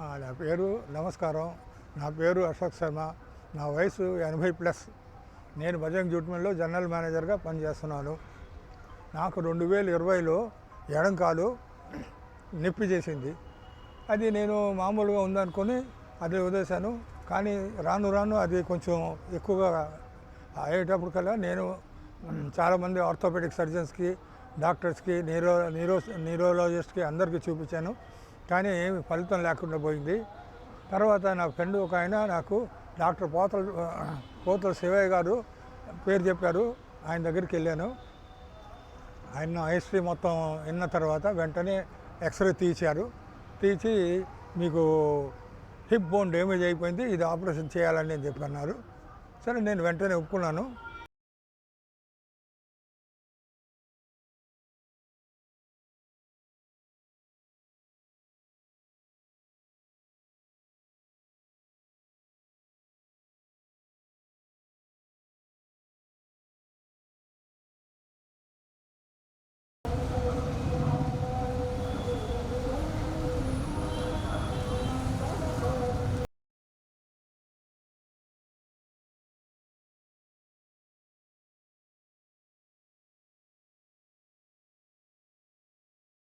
నా పేరు నమస్కారం. నా పేరు అశోక్ శర్మ. నా వయసు ఎనభై ప్లస్. నేను బజరంగ్ జూట్మెంట్లో జనరల్ మేనేజర్గా పనిచేస్తున్నాను. నాకు రెండు వేల ఇరవైలో ఎడంకాలు నొప్పి చేసింది. అది నేను మామూలుగా ఉందనుకొని అది వదిలేశాను. కానీ రాను రాను అది కొంచెం ఎక్కువగా అయ్యేటప్పటికల్లా నేను చాలామంది ఆర్థోపెడిక్ సర్జన్స్కి డాక్టర్స్కి న్యూరో న్యూరో న్యూరోలాజిస్ట్కి అందరికీ చూపించాను. కానీ ఏమి ఫలితం లేకుండా పోయింది. తర్వాత నా ఫ్రెండ్ ఒక ఆయన నాకు డాక్టర్ పోతల పోతల శివయ్య గారు పేరు చెప్పారు. ఆయన దగ్గరికి వెళ్ళాను. ఆయన హిస్టరీ మొత్తం విన్న తర్వాత వెంటనే ఎక్స్రే తీశారు. తీసి మీకు హిప్ బోన్ డ్యామేజ్ అయిపోయింది ఇది ఆపరేషన్ చేయాలని చెప్పి అన్నారు సరే నేను వెంటనే ఒప్పుకున్నాను.